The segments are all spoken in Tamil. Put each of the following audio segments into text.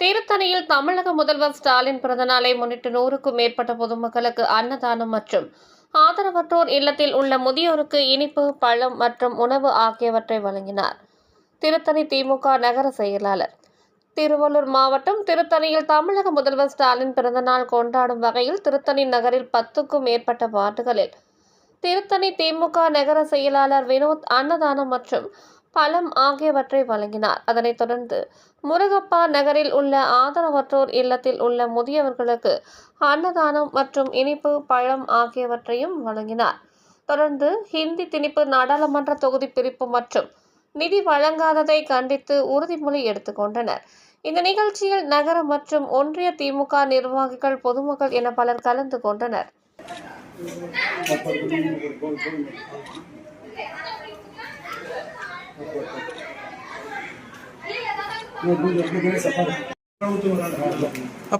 திருத்தணியில் தமிழக முதல்வர் ஸ்டாலின் பிறந்தநாளை முன்னிட்டு நூறுக்கும் மேற்பட்ட பொதுமக்களுக்கு அன்னதானம் மற்றும் ஆதரவற்றோர் இல்லத்தில் உள்ள முதியோருக்கு இனிப்பு பழம் மற்றும் உணவு ஆகியவற்றை வழங்கினார். திருத்தணி திமுக நகர செயலாளர். திருவள்ளூர் மாவட்டம் திருத்தணியில் தமிழக முதல்வர் ஸ்டாலின் பிறந்தநாள் கொண்டாடும் வகையில் திருத்தணி நகரில் பத்துக்கும் மேற்பட்ட வார்டுகளில் திருத்தணி திமுக நகர செயலாளர் வினோத் அன்னதானம் மற்றும் பழம் ஆகியவற்றை வழங்கினார். அதனைத் தொடர்ந்து முருகப்பா நகரில் உள்ள ஆதரவற்றோர் இல்லத்தில் உள்ள முதியவர்களுக்கு அன்னதானம் மற்றும் இனிப்பு பழம் ஆகியவற்றையும் வழங்கினார். தொடர்ந்து ஹிந்தி திணிப்பு நாடாளுமன்ற தொகுதி பிரிப்பு மற்றும் நிதி வழங்காததை கண்டித்து உறுதிமொழி எடுத்துக்கொண்டனர் இந்த நிகழ்ச்சியில் நகர மற்றும் ஒன்றிய திமுக நிர்வாகிகள் பொதுமக்கள் என பலர் கலந்து கொண்டனர்.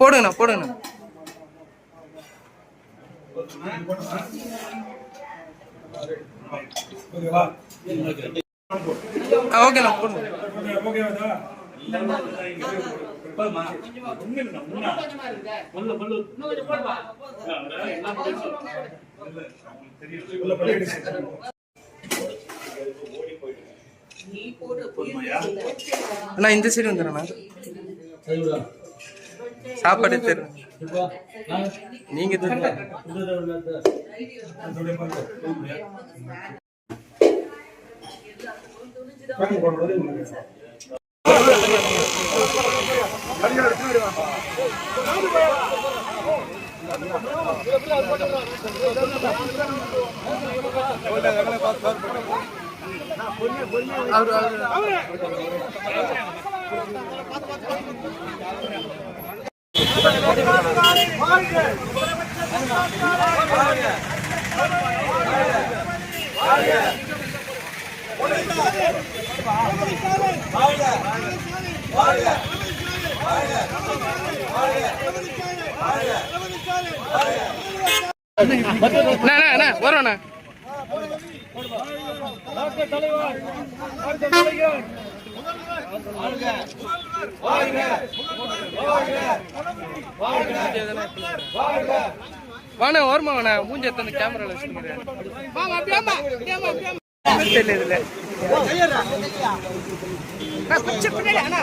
போடுங்கண்ணா போடுங்கண்ணா. ஓகேண்ணா போடுங்க. அண்ணா இந்த சைடு வந்துடுறேண்ணா சாப்பாடு தெரு. நீங்க தெரியல அவரு அவரு அண்ணா அண்ணா அண்ணா வரோண்ணா வாண்ணா வருமா வாண்ணா மூஞ்சி எத்தனை கேமரால அண்ணா அண்ணா